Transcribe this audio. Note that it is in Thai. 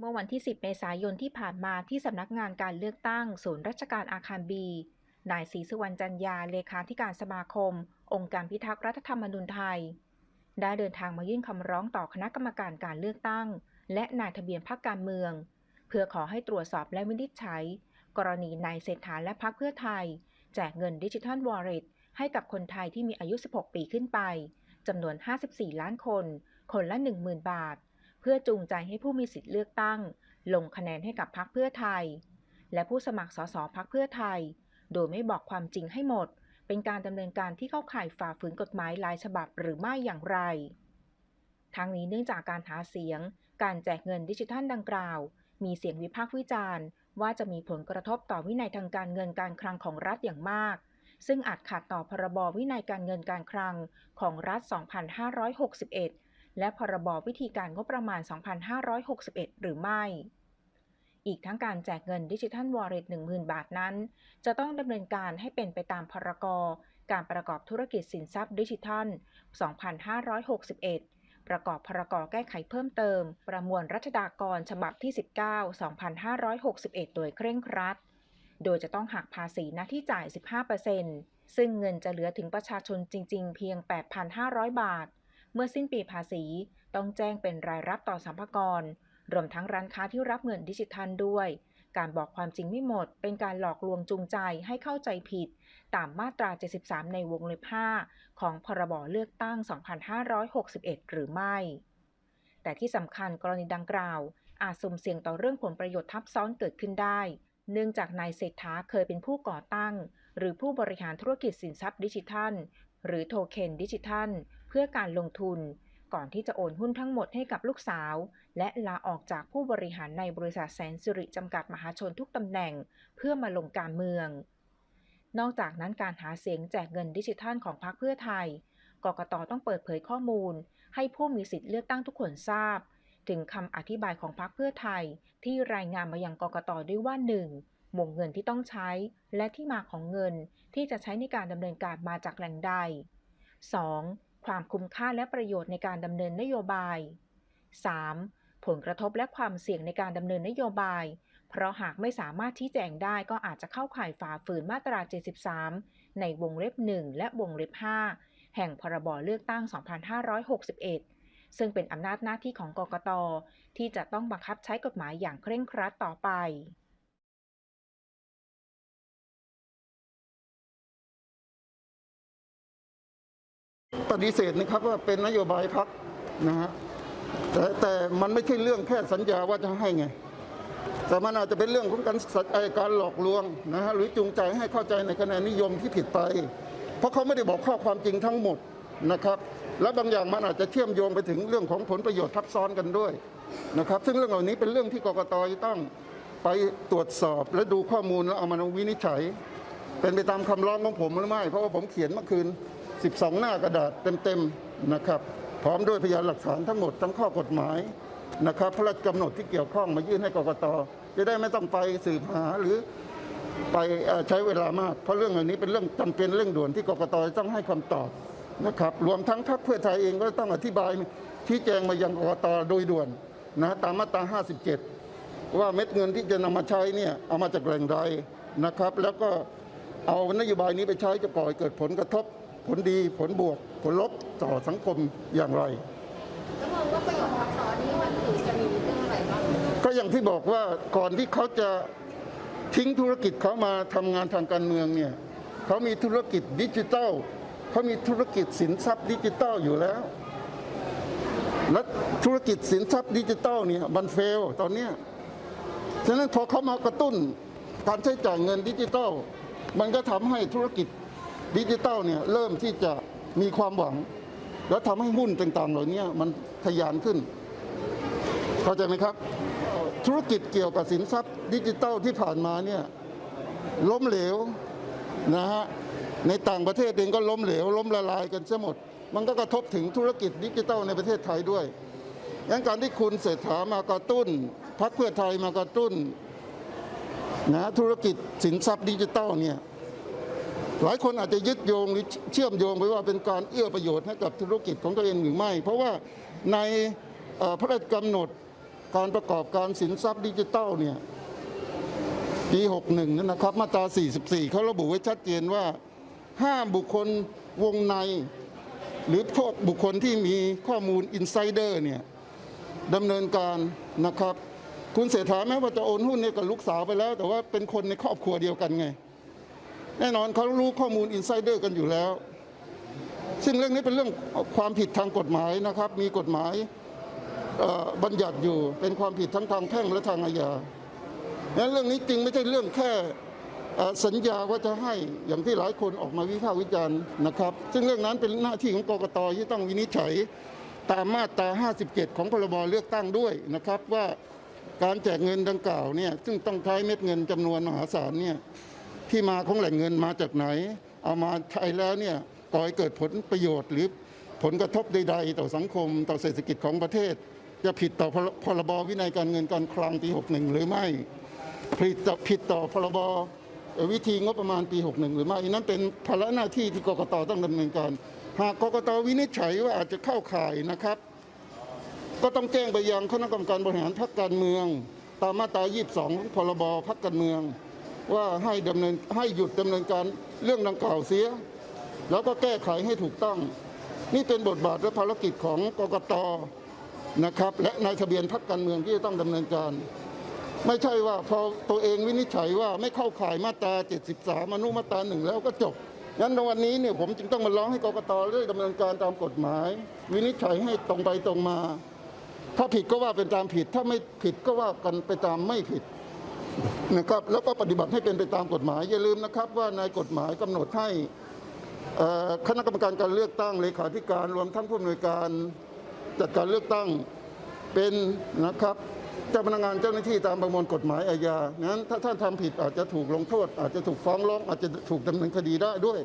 เมื่อวันที่ 10 เมษายนที่ผ่านมาที่สำนักงานการเลือกตั้ง ศูนย์ราชการอาคารบี นายศรีสุวรรณจันยา เลขาธิการสมาคม องค์การพิทักษ์รัฐธรรมนูญไทย ได้เดินทางมายื่นคำร้องต่อคณะกรรมการการเลือกตั้ง และนายทะเบียนพรรคการเมือง เพื่อขอให้ตรวจสอบและวินิจฉัย กรณีนายเศรษฐาและพรรคเพื่อไทย แจกเงินดิจิทัลวอลเล็ตให้กับคนไทยที่มีอายุ 16 ปีขึ้นไปจำนวน 54 ล้านคน คนละ 10,000 บาท เพื่อจูงใจให้ผู้มีสิทธิ์เลือกตั้ง ลงคะแนนให้กับพรรคเพื่อไทย และผู้สมัครสสพรรคเพื่อไทย โดยไม่บอกความจริงให้หมด เป็นการดำเนินการที่เข้าข่ายฝ่าฝืนกฎหมายหลายฉบับหรือไม่อย่างไร ทั้งนี้เนื่องจากการหาเสียง การแจกเงินดิจิทัลดังกล่าว มีเสียงวิพากษ์วิจารณ์ ว่าจะมีผลกระทบต่อวินัยทางการเงินการคลังของรัฐอย่างมาก ซึ่งอาจขัดต่อพรบวินัยการเงินการคลังของรัฐ 2561 และพรบวิธีการงบประมาณ 2561 หรือไม่ อีกทั้งการแจกเงินดิจิทัลวอลเล็ต10,000 บาทนั้น จะต้องดำเนินการให้เป็นไปตามพรกการประกอบธุรกิจสินทรัพย์ดิจิทัล 2561 ประกอบพรกแก้ไขเพิ่มเติม ประมวลรัชดากรฉบับที่ 19 2561 โดยเคร่งครัด โดยจะต้องหักภาษีหน้าที่จ่าย 15%ซึ่งเงินจะเหลือถึงประชาชนจริง ๆ เพียง 8,500 บาท มื่อสิ้นปีภาษี ต้องแจ้งเป็นรายรับต่อสัมภากร รวมทั้งร้านค้าที่รับเงินดิจิทัลด้วย การบอกความจริงไม่หมด เป็นการหลอกลวงจูงใจให้เข้าใจผิด ตามมาตรา 73 ในวงเล็บ 5 ของพรบเลือกตั้ง 2561 หรือไม่ แต่ที่สำคัญกรณีดังกล่าว อาจสุ่มเสี่ยงต่อเรื่องผลประโยชน์ทับซ้อนเกิดขึ้นได้เนื่องจากนายเศรษฐาเคยเป็นผู้ก่อตั้ง หรือผู้บริหารธุรกิจสินทรัพย์ดิจิทัล หรือโทเค็นดิจิทัล เพื่อการลงทุน ก่อนที่จะโอนหุ้นทั้งหมดให้กับลูกสาว และลาออกจากผู้บริหารในบริษัทแสนสิริจำกัดมหาชนทุกตำแหน่ง เพื่อมาลงการเมือง นอกจากนั้นการหาเสียงแจกเงินดิจิทัลของพรรคเพื่อไทย กกตต้องเปิดเผยข้อมูล ให้ผู้มีสิทธิ์เลือกตั้งทุกคนทราบ ถึงคำอธิบายของพรรคเพื่อไทย ที่รายงานมายังกกตด้วยว่า 1. วงเงินที่ต้องใช้ และที่มาของเงินที่จะใช้ในการดำเนินการมาจากแหล่งใด 2. ความคุ้มค่าและประโยชน์ในการดำเนินนโยบาย 3. ผลกระทบและความเสี่ยงในการดำเนินนโยบาย เพราะหากไม่สามารถชี้แจงได้ก็อาจจะเข้าข่ายฝ่าฝืนมาตรา 73 ในวงเล็บ 1 และวงเล็บ 5 แห่งพรบเลือกตั้ง 2561 ซึ่งเป็นอำนาจหน้าที่ของกกตที่จะต้องบังคับใช้กฎหมายอย่างเคร่งครัดต่อไป ปฏิเสธนะครับว่าเป็นนโยบายพักนะฮะแต่แต่มันไม่ใช่เรื่องแค่สัญญาว่าจะให้ไง แต่มันอาจจะเป็นเรื่องของการสัเอ่อการหลอกลวงนะฮะหรือจูงใจให้เข้าใจในคะแนนนิยมที่ผิดไป เพราะเขาไม่ได้บอกข้อความจริงทั้งหมดนะครับ และบางอย่างมันอาจจะเชื่อมโยงไปถึงเรื่องของผลประโยชน์ทับซ้อนกันด้วยนะครับซึ่งเรื่องเหล่านี้เป็นเรื่องที่กกตจะต้องไปตรวจสอบและดูข้อมูลแล้วเอามาวินิจฉัย เป็นไปตามคำร้องของผมหรือไม่ เพราะว่าผมเขียนเมื่อคืน 12 หน้ากระดาษเต็มๆนะครับพร้อมด้วยพยานหลักฐานทั้งหมดทั้งข้อกฎหมายนะครับพระราชกำหนดที่เกี่ยวข้องมายื่นให้กรกตจะได้ไม่ต้องไปสืบหาหรือไปใช้เวลามาก เพราะเรื่องเหล่านี้เป็นเรื่องจำเป็นเร่งด่วนที่กรกตจะต้องให้คำตอบนะครับรวมทั้งพรรคเพื่อไทยเองก็ต้องอธิบายชี้แจงมายังกรกตโดยด่วนนะตามมาตรา 57 ว่าเม็ดเงินที่จะนำมาใช้เนี่ยเอามาจากแหล่งใดนะครับ แล้วก็เอานโยบายนี้ไปใช้จะก่อให้เกิดผลกระทบ ผลดีผลบวก ผลลบต่อสังคมอย่างไร แล้วมองว่าประโยชน์ทับซ้อนนี่มันคือจะมีเรื่องอะไรบ้างก็อย่างที่บอกว่าก่อนที่เขาจะทิ้งธุรกิจเขามาทำงานทางการเมืองเนี่ยเขามีธุรกิจดิจิทัลเขามีธุรกิจสินทรัพย์ดิจิทัลอยู่แล้ว และธุรกิจสินทรัพย์ดิจิทัลเนี่ยมันเฟลตอนเนี้ยฉะนั้นพอเขามากระตุ้นการใช้จ่ายเงินดิจิทัลมันก็ทำให้ธุรกิจ ดิจิทัลเนี่ยเริ่มที่จะมีความหวัง แล้วทำให้หุ้นต่างๆ เหล่านี้มันทะยานขึ้น เข้าใจไหมครับ ธุรกิจเกี่ยวกับสินทรัพย์ ดิจิทัลที่ผ่านมาเนี่ยล้มเหลวนะฮะในต่างประเทศเองก็ล้มเหลว ล้มละลายกันเสียหมด มันก็กระทบถึงธุรกิจดิจิทัลในประเทศไทยด้วยงั้นการที่คุณเศรษฐามากระตุ้นพรรคเพื่อไทยมากระตุ้นนะธุรกิจสินทรัพย์ดิจิทัลเนี่ย หลายคนอาจจะยึดโยงหรือเชื่อมโยงไปว่าเป็นการเอื้อประโยชน์ให้กับธุรกิจของตัวเองหรือไม่ เพราะว่าในพระราชกำหนดการประกอบการสินทรัพย์ดิจิทัลเนี่ยปี 61นั่นนะครับ มาตรา 44 เขาระบุไว้ชัดเจนว่า ห้ามบุคคลวงใน หรือพวกบุคคลที่มีข้อมูลอินไซเดอร์เนี่ยดำเนินการนะครับ คุณเศรษฐาแม้ว่าจะโอนหุ้นเนี่ยกับลูกสาวไปแล้ว แต่ว่าเป็นคนในครอบครัวเดียวกันไง แน่นอนเขารู้ข้อมูลอินไซเดอร์กันอยู่แล้ว ซึ่งเรื่องนี้เป็นเรื่องความผิดทางกฎหมายนะครับ มีกฎหมายบัญญัติอยู่เป็นความผิดทั้งทางแพ่งและทางอาญาดังนั้นเรื่องนี้จริงไม่ใช่เรื่องแค่สัญญาว่าจะให้อย่างที่หลายคนออกมาวิพากษ์วิจารณ์นะครับ ซึ่งเรื่องนั้นเป็นหน้าที่ของกกตที่ต้องวินิจฉัยตามมาตรา 57 ของพรบเลือกตั้งด้วยนะครับว่าการแจกเงินดังกล่าวเนี่ยซึ่งต้องใช้เม็ดเงินจำนวนมหาศาลเนี่ย ที่มาของแหล่งเงินมาจากไหน เอามาใช้แล้วเนี่ยก่อให้เกิดผลประโยชน์หรือผลกระทบใดๆ ต่อสังคม ต่อเศรษฐกิจของประเทศ จะผิดต่อพรพรบวินัยการเงินการคลังปี 61 หรือไม่ผิดต่อผิดต่อพรบวิธีงบประมาณปี 61 หรือไม่นั่นเป็นภาระหน้าที่ที่กกตต้องดำเนินการหากกกตวินิจฉัยว่าอาจจะเข้าข่ายนะครับ ก็ต้องแจ้งไปยังคณะกรรมการบริหารพรรคการเมือง ตามมาตรา 22 ของพรบพรรคการเมือง ว่าให้ดำเนินให้หยุดดำเนินการเรื่องดังกล่าวเสีย แล้วก็แก้ไขให้ถูกต้อง นี่เป็นบทบาทและภารกิจของกกตนะครับ และนายทะเบียนพรรคการเมืองที่จะต้องดำเนินการ ไม่ใช่ว่าพอตัวเองวินิจฉัยว่าไม่เข้าข่ายมาตรา 73 อนุมาตราหนึ่งแล้วก็จบงั้นในวันนี้เนี่ยผมจึงต้องมาร้องให้กกตได้ดำเนินการตามกฎหมาย วินิจฉัยให้ตรงไปตรงมา ถ้าผิดก็ว่าเป็นตามผิด ถ้าไม่ผิดก็ว่ากันไปตามไม่ผิด นะครับแล้วก็ปฏิบัติให้เป็นไปตามกฎหมาย อย่าลืมนะครับว่าในกฎหมายกำหนดให้คณะกรรมการการเลือกตั้งเลขาธิการรวมทั้งผู้อำนวยการจัดการเลือกตั้งเป็นนะครับเจ้าพนักงานเจ้าหน้าที่ตามประมวลกฎหมายอาญางั้นถ้าท่านทำผิดอาจจะถูกลงโทษ อาจจะถูกฟ้องร้องอาจจะถูกดำเนินคดีได้ด้วย